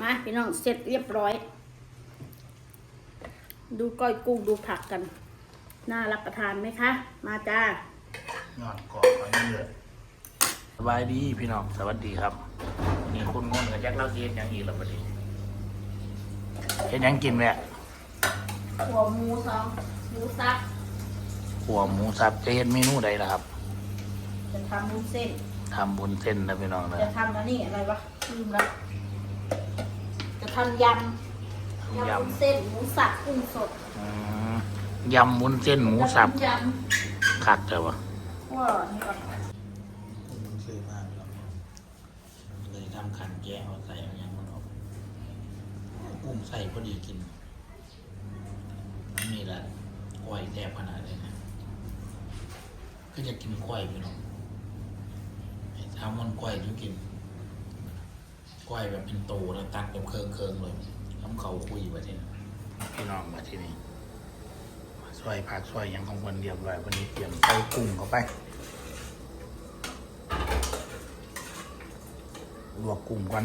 มาพี่น้องเสร็จเรียบร้อย ดูก้อยกุ้งดูผักกัน น่ารับประทานไหมคะ มาจ้านอนกอดเขาเยอะสบายดีพี่น้องสวัสดีครับนี่คุณงนกับแจ็คเล่าเย็นอย่างอีกแล้วพอดีเห็นยังกินเนี่ยหัวหมูสองหมูสับหัวหมูสับจะเห็นเมนูใดล่ะครับ จะทำมุ้นเส้นทำบุญเส้นนะพี่น้องนะจะทำอันนี้อะไรวะลืมละจะ ทำยำยยำวุ้นเส้นหมูสับกุ้งสดำอืมยำบุญเส้นหมูสับจะทำยคักแต่ว่าำว่านี่ก่อนมันซื้อมากเลยทำขันแก้วใส่อย่างมันออกกุ้งใส่พอดีกินนี่แหละกล้วยแทบขนาดเลยนะก็จะกินกล้วยพี่น้องทำมันก้อยทุกิน ก้อยแบบเป็นโตแล้วตัดแบบเคิงเคิงๆเลยน้ำเขาคุยมาที่นี่พี่น้องมาที่นี่มาช่วยผักช่วยยังของคนเรียบร้อยวันนี้เตรียมใส่กุ้งเข้าไปลวกกุ้งก่อน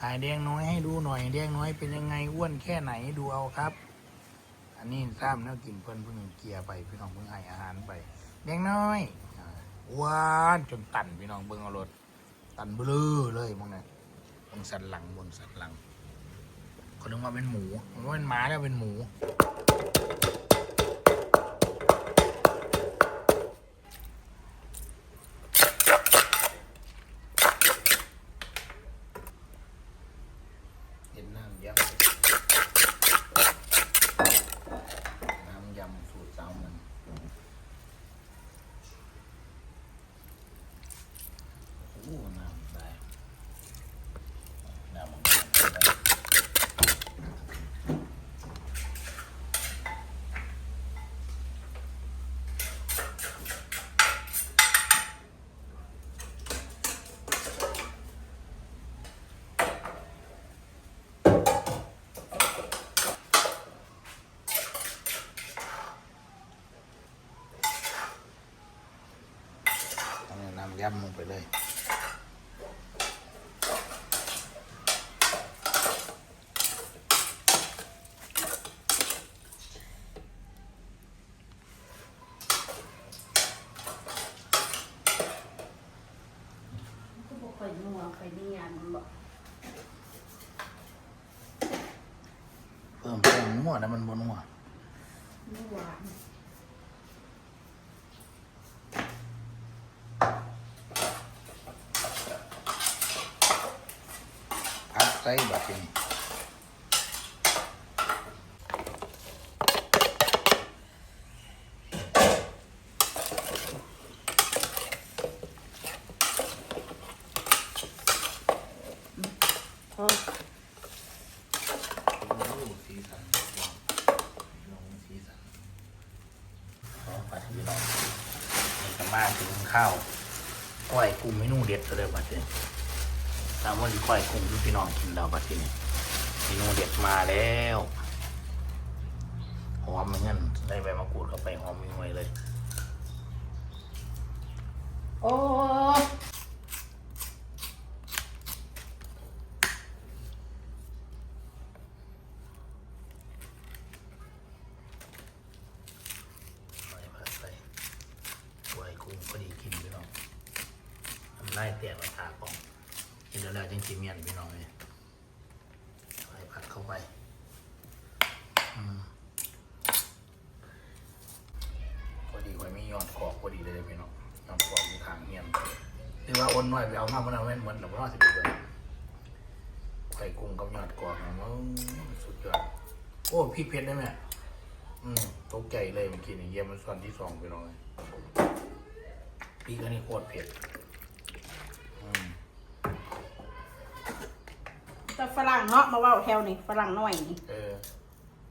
ถ่ายแดงน้อยให้ดูหน่อยแดงน้อยเป็นยังไงอ้วนแค่ไหนดูเอาครับ อันนี้ทราบแนวกินเพิ่นเพิ่งเกียร์ไปพี่น้องเพิ่งให้อาหารไปเลี้ยงน้อย หวานจนตันพี่น้องเบิ้งเอารถตันเบลอเลยมองนะบนสันหลังบนสันหลังเขานึกว่าเป็นหมูมันว่าเป็นหมาแล้วเป็นหมูเห็นน้ำยำ น้ำยำสูตรสาวมันโอ้โหน้ำได้น้ำมันได้ต้องเอาน้ำ ยำลงไปเลยก็บอกไข่นัวไข่นี่ยมันบอกเพิ่มเพิ่มนัวนะมันบนัวไม่หวานพั ส่แบบนี้โอ้สีสันลงสีสันขอปัดพี่น้องนี่ก็มาถึงข้าวก้อยกุ้งเมนูเด็ดเลยปัดนี้ ตามวันที่ควายคงที่พี่น้องกินแล้วปัดทีนี้เมนูเด็ดมาแล้วหอมเหมือนกันได้ใบมะกรูดเข้าไปหอมมีไว้เลย โอ้ใส่ผัดใส่ควายกุ้งพอดีกินพี่น้องทำไล่เตี่ยมาทาปอง กินแล้วแล้วจังจีเมียนพี่น้องเลยใส่ผัดเข้าไปอืมพอดีไว้ไม่ยอดกรอกพอดีเลยพี่น้องยอดกรอกมีทางเงียนหรือว่าอ้นน้อยไปเอามาเมื่อนั้นเว้นหมือนแต่ว่าสิบเดือนไข่กุ้งกับยอดกรอกนะมันสุดยอดโอ้พริกเผ็ดได้ไหมอืมตกใจเลยเมื่อกี้นี่เยี่ยมมันส่วนที่สองไปลองเลยพริกอันนี้โคตรเผ็ดอืม แต่ฝรั่งเนาะมาเว่าแถวนี่ฝรั่งน้อยนี่เออ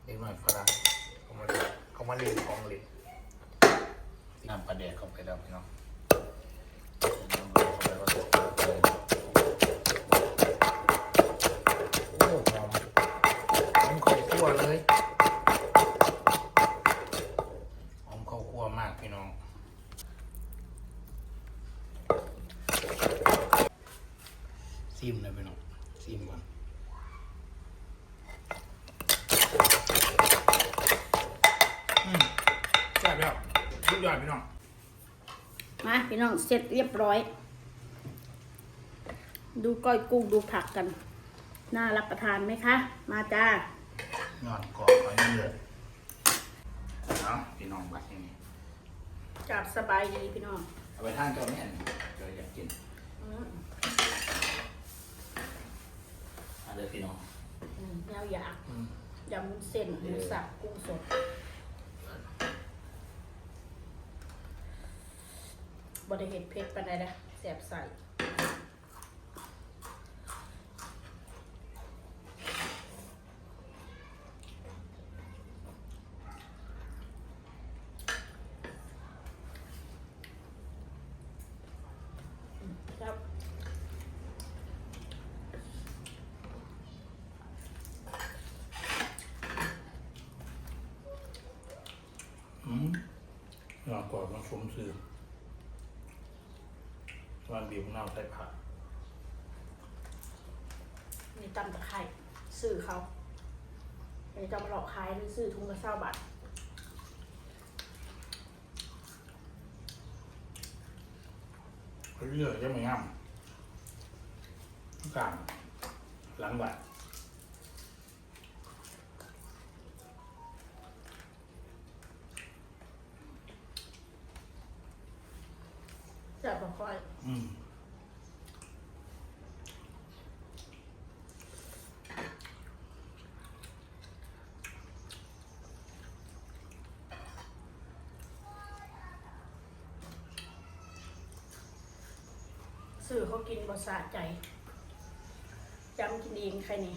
เล็กหน่อยฝรั่งเขามาเรียนเขามาเรียนของเล่นน้ำประเดกเข้าไปแล้วพี่น้องน้ำปลาแดกเข้าไปก็ตกเลยโอ้หอมหอมข้าวคั่วเลย หอมข้าวคั่วมากพี่น้อง มาพี่น้อง เสร็จเรียบร้อย ดูก้อยกุ้งดูผักกัน น่ารับประทานไหมคะ มาจ้ายอดกรอบหอยเลือดเอาพี่น้องบัดอย่างนี้จับสบายดีพี่น้อง เอาไปทานเจ้าแม่นเดี๋ยวอยากกินอืมเอาเลยพี่น้องอืมแนวอยากอืมยำวุ้นเส้นหมูสับกุ้งสด บริเห็ดเพชรปานใดนะแสบใส่ครับอืมยอดกรอบมันสมซื่อ วันบีบน้ำใส่ผักนี่ตำตะไคร่ซื้อเขาอันนี้จะมาหลอกขายหรือซื้อทุงละเศร้าบาทเลือดจะไม่ง่ำทุกอย่างหลังบัด จะบอกค่อย อืมซื้อเขากินบะสะใจจำกินเองใครนี่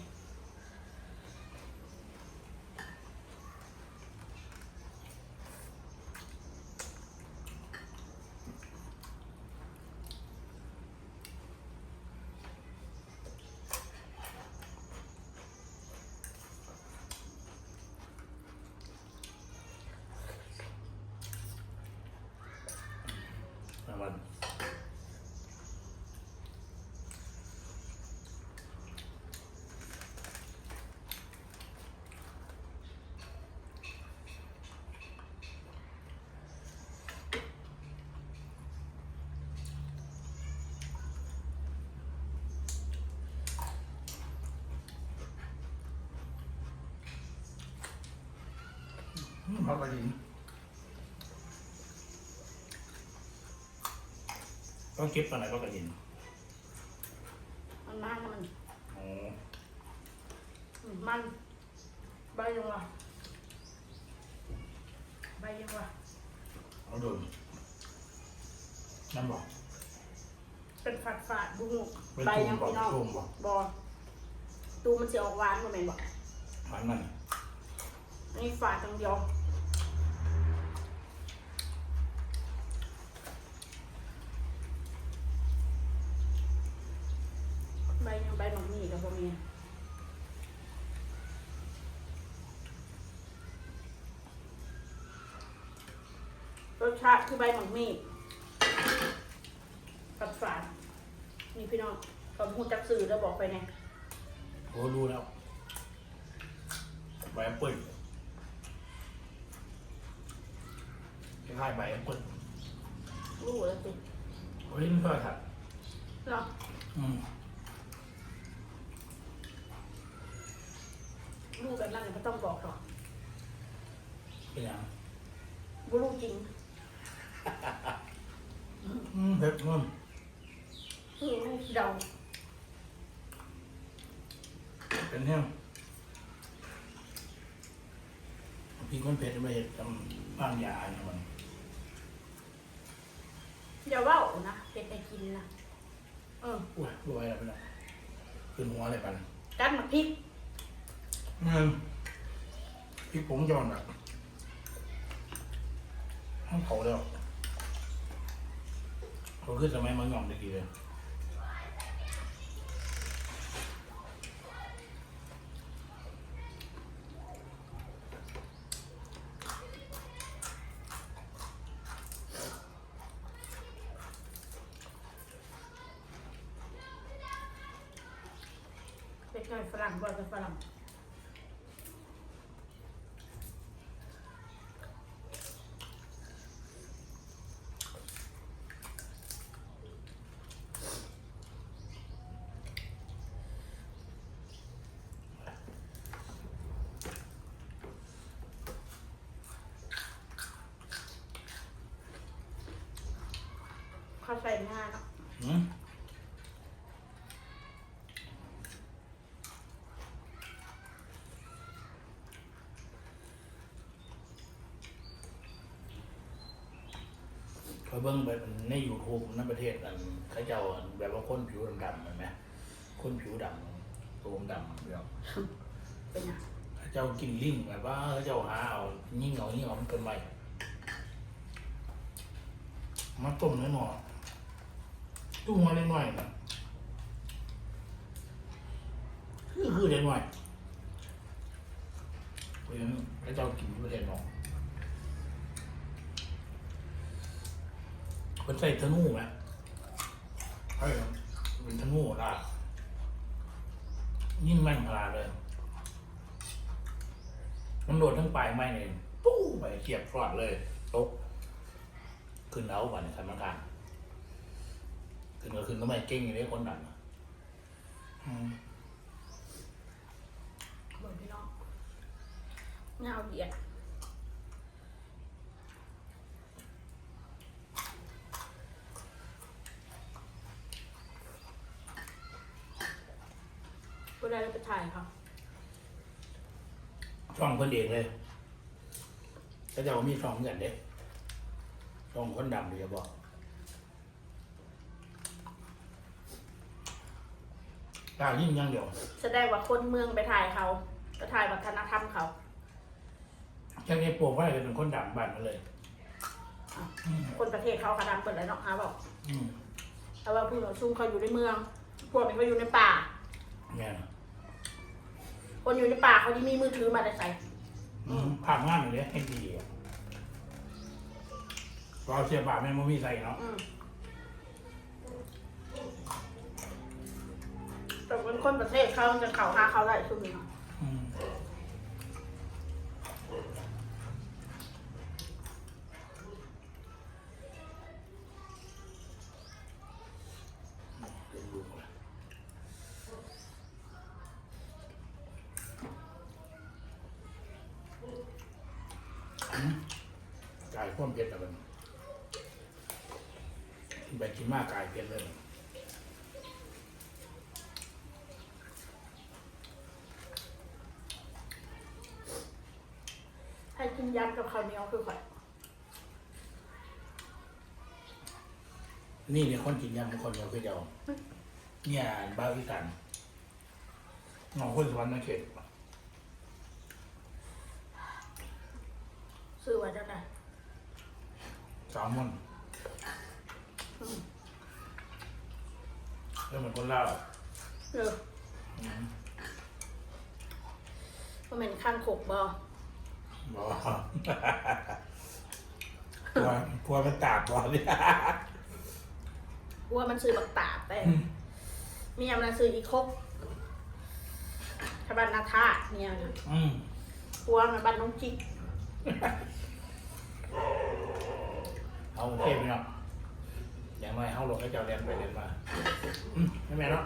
วัลอืมพักกระดิ่ง ต้องเก็บตอนไหนพักกระดิ่งมันมันมันอ๋ออืมมันใบยังวะใบยังวะเอาโดนนั่นบอกเป็นฝาดฝาดๆบุ้งเป็นใบยังตุ่พี่มน้องตุ่มบ่บอตูมันจะออกหวานกว่าแม่นบอกมันมันนี่ฝาดตรงเดียวใบยังใบหมักมี่กับพวกนี้ร สชาติคือใบหมักมี่กับฝาดนี่พี่น้องผมหูจักสื่อแล้วบอกไปไงโอ้รู้แล้วใบแอปเปิ้ลคล้ายๆใบแอปเปิ้ลรู้แล้วสิโอ้ยนี่ก็ถัดเนาะอืมรู้แบบนั้นก็ต้องบอกหรอกเป็นยังบ่รู้จริง อืมเผ็ดมันคือไม่เดาเป็นแห้งพี่คนเผ็ดไม่เห็ดทำบ้างยาเนี่ยมันอย่าเว่านะเป็นไอกินนะเอออุ้ยรวยแล้วไปแล้วขึ้นหัวเลยปันกันมาพริกเงินพี่ผงย้อนแบบห้องเขาแล้ว เขาขึ้นสมัยมันงอมตะกี้เลย เป็นไงฝรั่งบ่อยกับฝรั่ง เขา ใส่งาเนาะหืมเขาเบิ้งไปในยูทูบในประเทศกันเขาเจ้าแบบว่าคนผิวดำๆเห็นไหมคนผิวดำตัวดำเดียวเป็นไงเขาเจ้ากินลิงแบบว่าเขาเจ้าหาเอายิ่งเอายิ่งเอามันเป็นไรมาต้มในหม้อ ตุ้งมาเล็กน้อยคือคือเล็กน้อยเพราะฉะนั้นเขาเจ้ากินประเทศนอกคนใส่ธนูไหมใช่ครับเป็นธนูล่ะยิ่งแม่นขนาดเลยมันโดดทั้งปลายไม้เนี่ยปู้ไปเสียบฟอดเลยตกขึ้นเอาบันสำนักงาน ขึ้นก็ขึ้นก็ไม่เก่งอย่างนี้คนดันอืมเบิ่งพี่น้องเงาเหยียดเวลาเราไปถ่ายเขาช่องคนเองเลยก็จะเอามีช่องเหมือนกันเด็กช่องคนดำเดี๋ยวบอก กล้าวยิ่งอยังเดียวแสดงว่าคนเมืองไปถ่ายเขาไปถ่ายวัฒนธรรมเขาแค่นี้ปลูกไว้จะเป็นคนดำบ้านมาเลย คนประเทศเขากระดำเปิดแล้วเนาะฮะบอกอืมแต่ว่าผู้ต่อสู้เขาอยู่ในเมือง พวกนี้เขาอยู่ในป่า เนี่ยคนอยู่ในป่าเขาที่มีมือถือมาได้ใส่อืมภาพงานอย่างนี้ให้ดีอะเราเสียบาทแม่งไม่มีใส่เนาะ อืม แต่เป็นคนประเทศเขาจะเขาหาเขาได้ช่วงนี้เนาะอืมกายความเผ็ดอะมันกินไปกินมากกายเผ็ดเลย ให้กิน ยำกับข้าวเหนียวคือข่อยนี่เนี่ยคนกินยำคนเดียวคือเดียวเนี่ยบ้าวอีสานน้องคนสวรรค์นะเขตซื้อไว้จังไดสามมันแล้วมันคนเล่าวเออมันเป็นข้างขกบ่บอ กกลัวกลัวมันตาบบอกเนี่ยว่ามันซื้อบักตาบไปมียำนาซื้ออีกครบชาวบ้านนาธาตุเนี่ยนะอืมพัวมาบ้านน้องจิกเอาโอเคไหมเนาะอย่างไรเอาหลงให้เจ้าเรียนไปเรียนมาอืมไม่แม่เนาะ